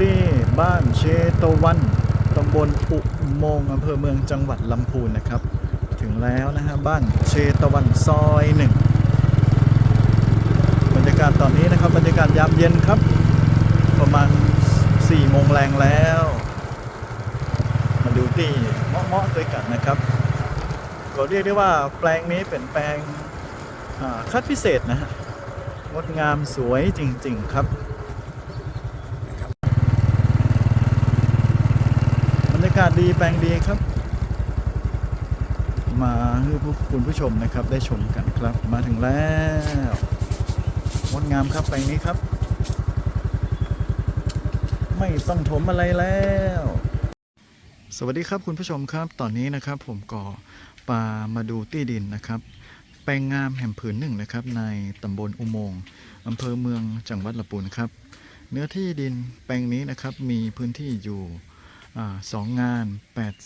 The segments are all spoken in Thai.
ที่บ้านเชตวันตำบลอุโมงอำเภอเมืองจังหวัดลำพูนนะครับ ถึงแล้วนะฮะบ้านเชตวันซอยหนึ่งบรรยากาศตอนนี้นะครับบรรยากาศยามเย็นครับ ประมาณ4โมงแรงแล้ว มาดูที่เหมาะๆด้วยกันนะครับก็เรียกได้ว่าแปลงนี้เป็นแปลงคัดพิเศษนะฮะงดงามสวยจริง ๆ ครับ บรรยากาศดีแปลงดีครับ มาให้ผู้คุณผู้ชมนะครับได้ชมกันครับ มาถึงแล้วงดงามครับแปลงนี้ครับ ไม่ต้องถมอะไรแล้ว สวัสดีครับคุณผู้ชมครับ ตอนนี้นะครับ ผมก็ปามาดูที่ดินนะครับ แปลงงามแห่งผืนหนึ่งนะครับ ในตำบลอุโมงค์อำเภอเมืองจังหวัดลำพูนครับ เนื้อที่ดินแปลงนี้นะครับมีพื้นที่อยู่ สองงาน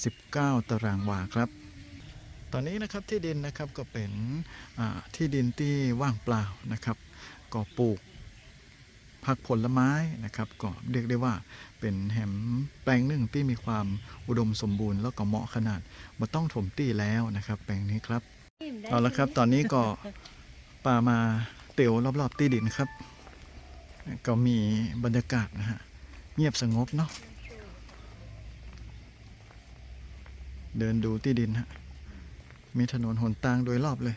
89 ตารางวาครับ ตอนนี้นะครับที่ดินนะครับก็เป็นอ่าที่ดินที่ว่างเปล่านะครับ ก็ปลูกผักผลไม้นะครับก็เรียกได้ว่าเป็นแหมแปลงหนึ่งที่มีความอุดมสมบูรณ์แล้วก็เหมาะขนาดมาต้องถมตี้แล้วนะครับ แปลงนี้ครับเอาละครับตอนนี้ก็ป่ามาเตียวรอบๆ ที่ดินครับ ก็มีบรรยากาศนะฮะเงียบสงบเนาะ เดินดูที่ดินฮะมีถนนหนทางโดยรอบเลย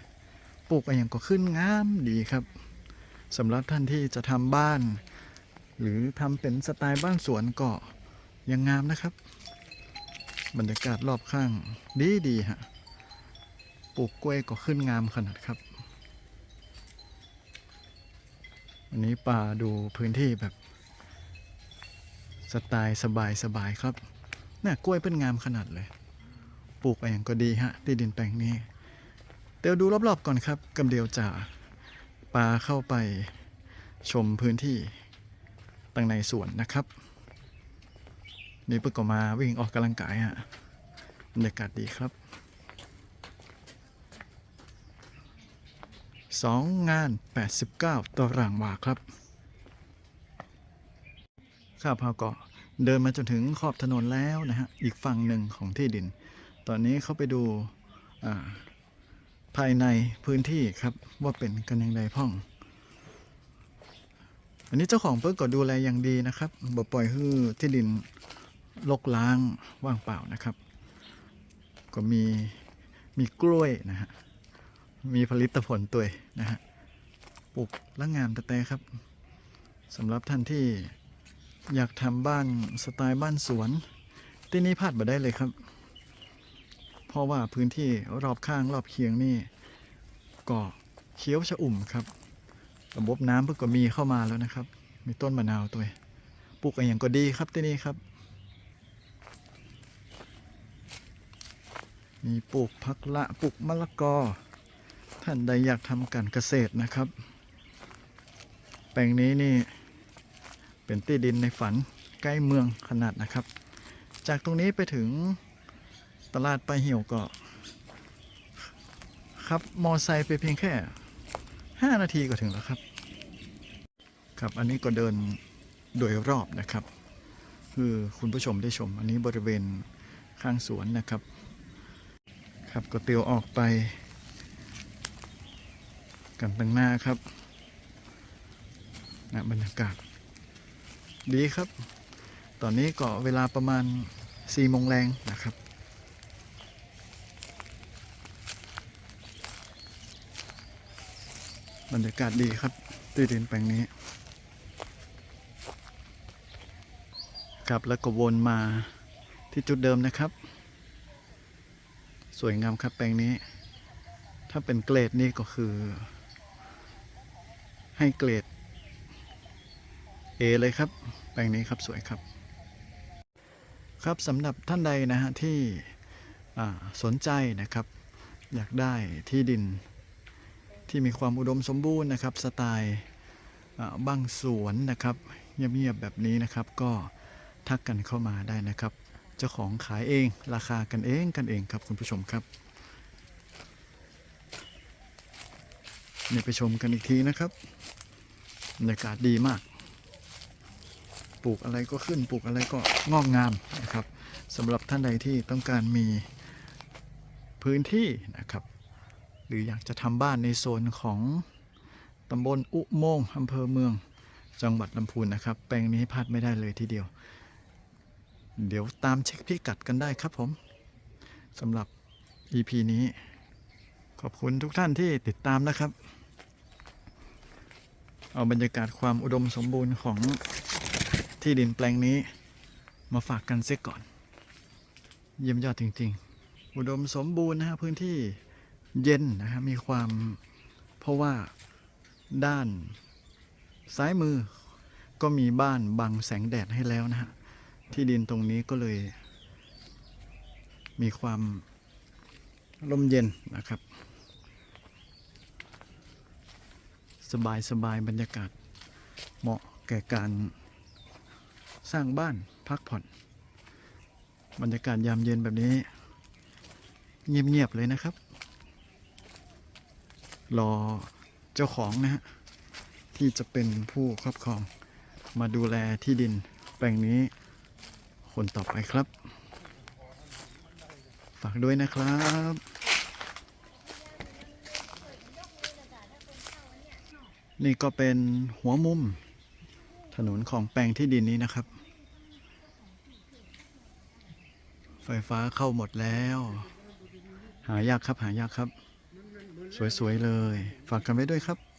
ปลูกอะไรอย่างก็ขึ้นงามดีครับสำหรับท่านที่จะทำบ้าน หรือทำเป็นสไตล์บ้านสวนก็ยังงามนะครับ บรรยากาศรอบข้างดีดีฮะปลูกกล้วยก็ขึ้นงามขนาดครับอันนี้ป่าดูพื้นที่แบบสไตล์สบายสบายครับน่ะกล้วยเป็นงามขนาดเลย ปลูกอะไรองก็ดีฮะ ที่ดินแปลงนี้ เดี๋ยวดูรอบๆก่อนครับกำเดียวจะปาเข้าไปชมพื้นที่ตั้งในสวนนะครับ นี่เพิ่งก็มาวิ่งออกกำลังกายฮะบรรยากาศดีครับสองงาน 89 ตารางวาครับ ข้าพาวก็เดินมาจนถึงขอบถนนแล้วนะฮะ อีกฝั่งหนึ่งของที่ดิน ตอนนี้เขาไปดูภายในพื้นที่ครับว่าเป็นกันยังไงพ่อง อันนี้เจ้าของเพิ่งก็ดูแลอย่างดีนะครับบ่ปล่อยให้ที่ดินลกล้างว่างเปล่านะครับ ก็มีมีกล้วยนะฮะมีผลิตผลตัวนะฮะปลูกและงามแต่แต่ครับสำหรับท่านที่อยากทำบ้านสไตล์บ้านสวน ที่นี่พลาดมาได้เลยครับ เพราะว่าพื้นที่รอบข้างรอบเคียงนี่ก็เขียวชะอุ่มครับระบบน้ำเพิ่งก็มีเข้ามาแล้วนะครับ มีต้นมะนาวตัวปลูกอะไรอย่างก็ดีครับที่นี่ครับ มีปลูกผักละปลูกมะละกอ ท่านใดอยากทำการเกษตรนะครับ แปลงนี้นี่เป็นที่ดินในฝันใกล้เมืองขนาดนะครับ จากตรงนี้ไปถึง ตลาดปลาเหี่ยวก็ขับมอไซค์ไปเพียงแค่ 5 นาทีก็ถึงแล้วครับ ครับอันนี้ก็เดินโดยรอบนะครับ คือคุณผู้ชมได้ชม อันนี้บริเวณข้างสวนนะครับ ครับก็เตียวออกไป กันตั้งหน้าครับนะบรรยากาศ ดีครับ ตอนนี้ก็เวลาประมาณ4โมงแรงนะครับ บรรยากาศดีครับที่ดินแปลงนี้ครับแล้วก็วนมาที่จุดเดิมนะครับ สวยงามครับแปลงนี้ ถ้าเป็นเกรดนี่ก็คือ ให้เกรด A เลยครับ แปลงนี้ครับสวยครับ ครับสำหรับท่านใดนะฮะที่สนใจนะครับ อยากได้ที่ดิน ที่มีความอุดมสมบูรณ์นะครับ สไตล์บ้างสวนนะครับเงียบๆแบบนี้นะครับ ก็ทักกันเข้ามาได้นะครับ เจ้าของขายเองราคากันเองกันเองครับคุณผู้ชมครับนี่ไปชมกันอีกทีนะครับบรรยากาศดีมาก ปลูกอะไรก็ขึ้นปลูกอะไรก็งอกงามนะครับสำหรับท่านใดที่ต้องการมีพื้นที่นะครับ หรืออยากจะทำบ้านในโซนของตำบลอุโมงค์อำเภอเมืองจังหวัดลำพูนนะครับ แปลงนี้พลาดไม่ได้เลยทีเดียว เดี๋ยวตามเช็คพิกัดกันได้ครับผมสำหรับ EP นี้ ขอบคุณทุกท่านที่ติดตามนะครับ เอาบรรยากาศความอุดมสมบูรณ์ของที่ดินแปลงนี้มาฝากกันเสียก่อน เยี่ยมยอดจริง ๆ อุดมสมบูรณ์นะฮะพื้นที่ เย็นนะฮะมีความเพราะว่าด้านซ้ายมือก็มีบ้านบังแสงแดดให้แล้วนะฮะ ที่ดินตรงนี้ก็เลย มีความลมเย็นนะครับ สบายสบายบรรยากาศ เหมาะแก่การสร้างบ้านพักผ่อน บรรยากาศยามเย็นแบบนี้ เงียบ ๆ เลยนะครับ รอเจ้าของนะฮะที่จะเป็นผู้ครอบครอง มาดูแลที่ดินแปลงนี้คนต่อไปครับ ฝากด้วยนะครับนี่ก็เป็นหัวมุม ถนนของแปลงที่ดินนี้นะครับ ไฟฟ้าเข้าหมดแล้ว หายากครับหายากครับ สวยๆเลย ฝากกันไว้ด้วยครับ